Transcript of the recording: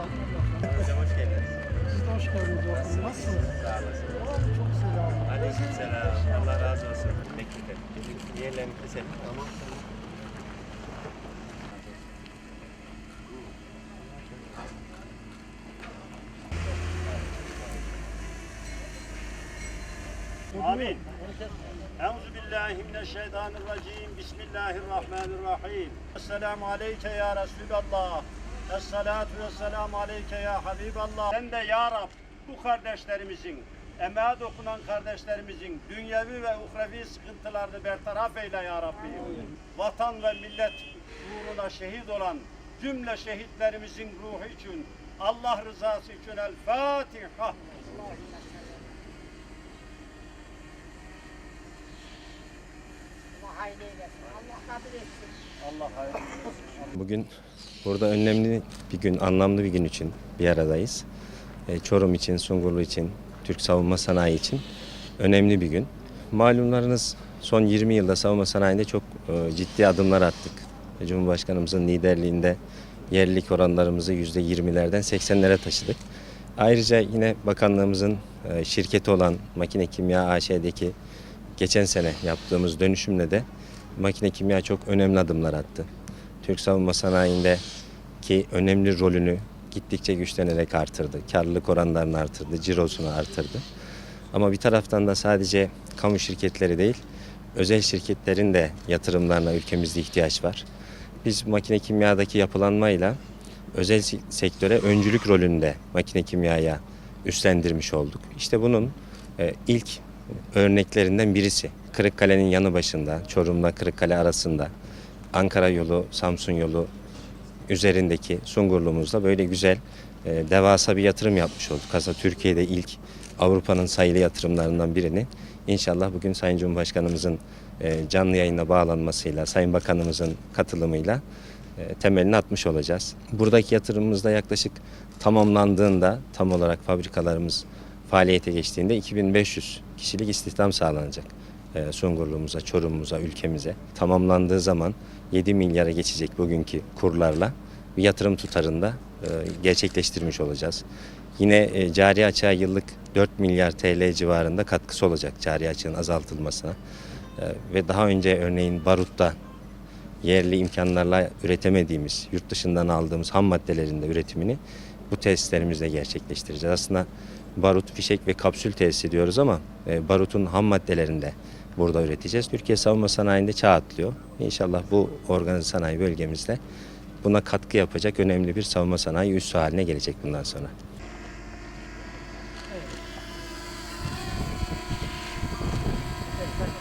Hocam hoş geldiniz. Siz de hoş geldiniz. Nasılsınız? Nasılsınız? Sağ olasın. Çok selam. Aleyküm selam. Allah razı olsun. Bekledim. Diğerlerini keselim. Tamam. Amin. Euzu billahi mineşşeytanirracim. Bismillahirrahmanirrahim. Esselamu aleyke ya Resulallah. Esselatu vesselamu aleyke ya Habiballah. Sen de ya Rab bu kardeşlerimizin, emeğe dokunan kardeşlerimizin dünyevi ve uhrevi sıkıntılarını bertaraf eyle ya Rabbi. Vatan ve millet uğruna şehit olan cümle şehitlerimizin ruhu için, Allah rızası için El Fatiha. Allah Bugün burada önemli bir gün, anlamlı bir gün için bir aradayız. E, Çorum için, Sungurlu için, Türk savunma sanayi için önemli bir gün. Malumlarınız son 20 yılda savunma sanayinde çok e, ciddi adımlar attık. Cumhurbaşkanımızın liderliğinde yerlilik oranlarımızı %20'lerden 80'lere taşıdık. Ayrıca yine bakanlığımızın e, şirketi olan Makine Kimya AŞ'deki geçen sene yaptığımız dönüşümle de Makine Kimya çok önemli adımlar attı. Türk savunma sanayindeki önemli rolünü gittikçe güçlenerek artırdı. Karlılık oranlarını artırdı, cirosunu artırdı. Ama bir taraftan da sadece kamu şirketleri değil, özel şirketlerin de yatırımlarına ülkemizde ihtiyaç var. Biz makine kimyadaki yapılanmayla özel se- sektöre öncülük rolünde makine kimyaya üstlendirmiş olduk. İşte bunun e, ilk örneklerinden birisi. Kırıkkale'nin yanı başında, Çorum'la Kırıkkale arasında Ankara yolu, Samsun yolu üzerindeki Sungurlu'muzda böyle güzel e, devasa bir yatırım yapmış olduk. Aslında Türkiye'de ilk Avrupa'nın sayılı yatırımlarından birini. İnşallah bugün Sayın Cumhurbaşkanımızın e, canlı yayına bağlanmasıyla, Sayın Bakanımızın katılımıyla e, temelini atmış olacağız. Buradaki yatırımımızda yaklaşık tamamlandığında tam olarak fabrikalarımız faaliyete geçtiğinde 2500 kişilik istihdam sağlanacak. E, Sungurlu'muza, Çorum'umuza, ülkemize. Tamamlandığı zaman 7 milyara geçecek bugünkü kurlarla bir yatırım tutarında e, gerçekleştirmiş olacağız. Yine e, cari açığa yıllık 4 milyar TL civarında katkısı olacak cari açığın azaltılmasına. E, ve daha önce örneğin barutta yerli imkanlarla üretemediğimiz, yurt dışından aldığımız ham maddelerin de üretimini bu tesislerimizde gerçekleştireceğiz. Aslında barut, fişek ve kapsül tesis ediyoruz ama e, barutun ham maddelerini de burada üreteceğiz. Türkiye savunma sanayinde çağ atlıyor. İnşallah bu organize sanayi bölgemizde buna katkı yapacak önemli bir savunma sanayi üssü haline gelecek bundan sonra.